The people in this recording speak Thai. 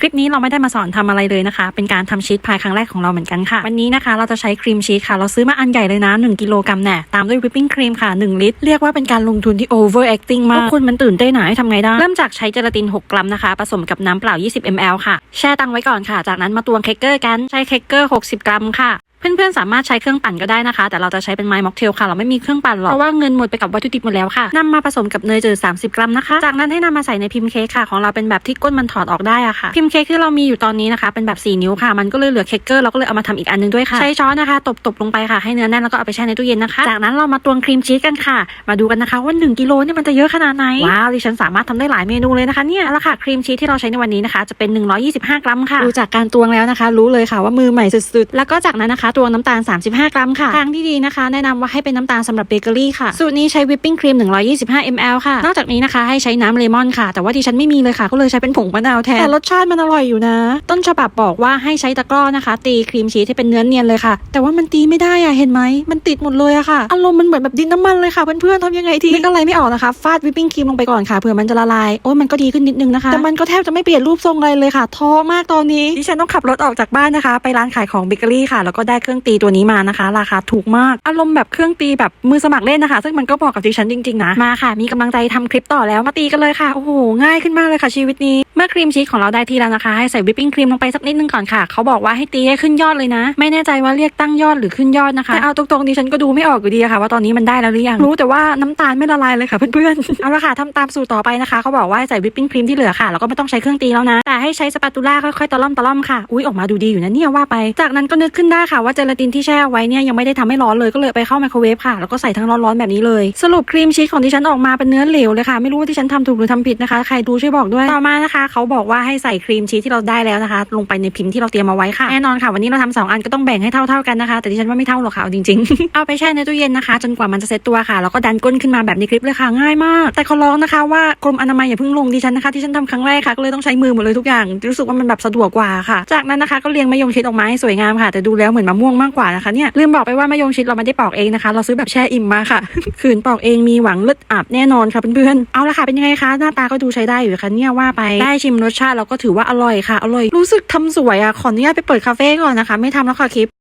คลิปนี้เราไม่ได้มาสอนทำอะไรเลยนะคะ เป็นการทำชีสพายครั้งแรกของเราเหมือนกันค่ะ วันนี้นะคะเราจะใช้ครีมชีสค่ะ เราซื้อมาอันใหญ่เลยนะ 1 กิโลกรัมแน่ตามด้วยวิปปิ้งครีมค่ะ 1 ลิตร เรียกว่าเป็นการลงทุนที่ over acting มากพวกคุณมันตื่นเต้นหนาให้ทำไงได้ เริ่มจากใช้เจลาติน 6 กรัมนะคะ ผสมกับน้ำเปล่า 20 ml ค่ะ แช่ตั้งไว้ก่อนค่ะ จากนั้นมาตวงเค้กเกอร์กัน ใช้เค้กเกอร์ 60 กรัมค่ะ เพื่อนๆสามารถใช้เครื่องปั่นก็ได้นะคะ แต่เราจะใช้เป็นไม้ม็อกเทลค่ะ เราไม่มีเครื่องปั่นหรอก เพราะว่าเงินหมดไปกับวัตถุดิบหมดแล้วค่ะนำมาผสมกับเนยจืด30 กรัมนะคะ จากนั้นให้นำมาใส่ในพิมพ์เค้กค่ะ ของเราเป็นแบบที่ก้นมันถอดออกได้อะค่ะ พิมพ์เค้กที่เรามีอยู่ตอนนี้นะคะ เป็นแบบ 4 นิ้วค่ะ มันก็เลยเหลือเค้กเกอร์ เราก็เลยเอามาทำอีกอันนึงด้วยค่ะ ใช้ช้อนนะคะ ตบๆลงไปค่ะ ให้เนื้อแน่นแล้วก็เอาไปแช่ในตู้เย็นนะคะ จากนั้นเรามาตวงครีมชีสกันค่ะ มาดูกันนะคะว่า1กิโลเนี่ยมันจะเยอะขนาดไหน ว้าว ดิฉันสามารถทำได้หลายเมนูเลยนะคะเนี่ยเอาละค่ะครีมชีสที่เราใช้ในวันนี้นะคะ จะเป็น 125 กรัมค่ะ ดูจากการตวงแล้วนะคะ รู้เลยค่ะว่ามือใหม่สุดๆ แล้วก็จากนั้นนะคะตวงน้ำตาล 35 กรัมค่ะ ทางที่ดีนะคะ แนะนำว่าให้เป็นน้ำตาลสำหรับเบเกอรี่ค่ะ สูตรนี้ใช้วิปปิ้งครีม 125 ml ค่ะ นอกจากนี้นะคะให้ใช้น้ำเลมอนค่ะ แต่ว่าดิฉันไม่มีเลยค่ะ ก็เลยใช้เป็นผงมะนาวแทน แต่รสชาติมันอร่อยอยู่นะ ต้นฉบับบอกว่าให้ใช้ตะกร้อนะคะ ตีครีมชีสให้เป็นเนื้อเนียนเลยค่ะ แต่ว่ามันตีไม่ได้อะเห็นไหม มันติดหมดเลยอะค่ะ อารมณ์มันเหมือนแบบดินน้ำมันเลยค่ะเพื่อนๆทำยังไงทีนึกอะไรไม่ออกนะคะ ฟาดวิปปิ้งครีมลงไปก่อนค่ะเผื่อมันจะละลาย โอ้ยมันก็ดีขึ้นนิดนึงนะคะ แต่มันก็แทบจะไม่เปลี่ยนรูปทรงอะไรเลยค่ะท้อมากตอนนี้ดิฉันต้องขับรถออกจากบ้านนะคะ ไปร้านขายของเบเกอรี่ค่ะ แล้วก็ได้เครื่องตีตัวนี้มานะคะ ราคาถูกมากอารมณ์แบบเครื่องตีแบบมือสมัครเล่นนะคะ ซึ่งมันก็เหมาะกับดิฉันจริงๆนะมาค่ะ มีกำลังใจทำคลิปต่อแล้วมาตีกันเลยค่ะโอ้โหง่ายขึ้นมากเลยค่ะชีวิตนี้เมื่อครีมชีสของเราได้ที่แล้วนะคะ ให้ใส่วิปปิ้งครีมลงไปสักนิดนึงก่อนค่ะ เขาบอกว่าให้ตีให้ขึ้นยอดเลยนะ ไม่แน่ใจว่าเรียกตั้งยอดหรือขึ้นยอดนะคะแต่เอาตรงๆดิฉันก็ดูไม่ออกอยู่ดีอะค่ะ ว่าตอนนี้มันได้แล้วหรือยังรู้แต่ว่าน้ำตาลไม่ละลายเลยค่ะเพื่อนๆเอาละค่ะทำตามสูตรต่อไปนะคะ เขาบอกว่าให้ใส่วิปปิ้งครีมที่เหลือค่ะแล้วก็ไม่ต้องใช้เครื่องตีแล้วนะแต่ให้ใช้สปาตูล่าค่อยๆตะล่อมตะล่อมค่ะอุ้ยออกมาดูดีอยู่นะเนี่ยว่าไป จากนั้นก็นึกขึ้นได้ค่ะว่าาเจลาตินที่แช่เอาไว้เนี่ยยังไม่ได้ทำให้ร้อนเลยก็เลยไปเข้าไมโครเวฟค่ะแล้วก็ใส่ทั้งร้อนๆแบบนี้เลยสรุปครีมชีสของดิฉันออกมาเป็นเนื้อเหลวเลยค่ะไม่รู้ว่าที่ฉันทำถูกหรือทำผิดนะคะ ใครดูช่วยบอกด้วยต่อมานะคะ เขาบอกว่าให้ใส่ครีมชีสที่เราได้แล้วนะคะ ลงไปในพิมพ์ที่เราเตรียมเอาไว้ค่ะแน่นอนค่ะวันนี้เราทำสองอันก็ต้องแบ่งให้เท่าๆกันนะคะ แต่ดิฉันว่าไม่เท่าหรอกค่ะจริงๆ เอาไปแช่ในตู้เย็นนะคะ จนกว่ามันจะเซ็ตตัวค่ะแล้วก็ดันก้นขึ้นมาแบบในคลิปเลยค่ะง่ายมาก แต่ขอร้องนะคะว่ากรมอนามัยอย่าเพิ่งลงดิฉันนะคะที่ฉันทำครั้งแรกค่ะก็เลยต้องใช้มือหมดเลยทุกอย่างรู้สึกว่ามันแบบสะดวกกว่าค่ะ จากนั้นนะคะก็เรียงมะยงชิดออกมาให้สวยงามค่ะแต่ดูแล้วเหมือนมะม่วงมากกว่านะคะเนี่ยลืมบอกไปว่ามะยงชิดเราไม่ได้ปอกเองนะคะ เราซื้อแบบแช่อิ่มมาค่ะขืนปอกเองมีหวังเลือดอาบแน่นอนค่ะเพื่อนๆเอาละค่ะเป็นยังไงคะหน้าตาก็ดูใช้ได้อยู่ค่ะเนี่ยว่าไปได้ชิมรสชาติเราก็ถือว่าอร่อยค่ะอร่อยรู้สึกทำสวยอะขออนุญาตไปเปิดคาเฟ่ก่อนนะคะ ไม่ทำแล้วค่ะคลิป